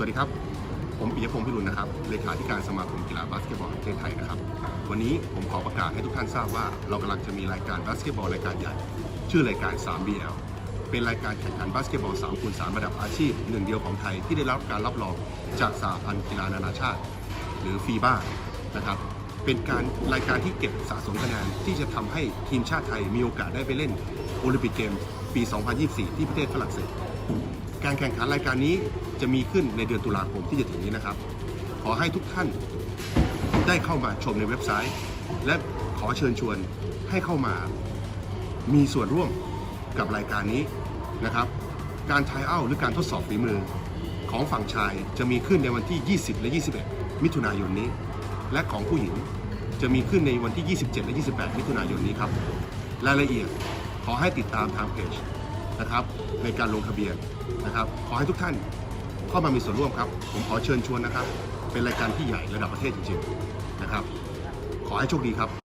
วัสดีครับ ผมปิยพงศ์พิรุณนะครับ เลขาธิการสมาคมกีฬาบาสเกตบอลประเทศไทยนะครับ วันนี้ผมขอประกาศให้ทุกท่านทราบว่าเรากำลังจะมีรายการบาสเกตบอลรายการใหญ่ ชื่อรายการ 3BL เป็นรายการแข่งขันบาสเกตบอล3คูณ3ระดับอาชีพหนึ่งเดียวของไทยที่ได้รับการรับรองจากสหพันธ์กีฬานานาชาติ หรือฟีบ้านะครับ เป็นการรายการที่เก็บสะสมคะแนนที่จะทำให้ทีมชาติไทยมีโอกาสได้ไปเล่นโอลิมปิกเกมปี 2024 ที่ประเทศฝรั่งเศส การแข่งขันรายการนี้ จะมีขึ้นในเดือนตุลาคมที่จะถึงนี้นะครับ ขอให้ทุกท่านได้เข้ามาชมในเว็บไซต์ และขอเชิญชวนให้เข้ามามีส่วนร่วมกับรายการนี้นะครับ การทายเอาหรือการทดสอบฝีมือของฝั่งชายจะมีขึ้นในวันที่ 20 และ 21 มิถุนายนนี้ และของผู้หญิงจะมีขึ้นในวันที่ 27 และ 28 มิถุนายนนี้ครับ รายละเอียดขอให้ติดตามทางเพจนะครับในการลงทะเบียนนะครับ ขอให้ทุกท่าน เข้ามามีส่วนร่วมครับ ผมขอเชิญชวนนะครับ เป็นรายการที่ใหญ่ระดับประเทศจริงๆนะครับ ขอให้โชคดีครับ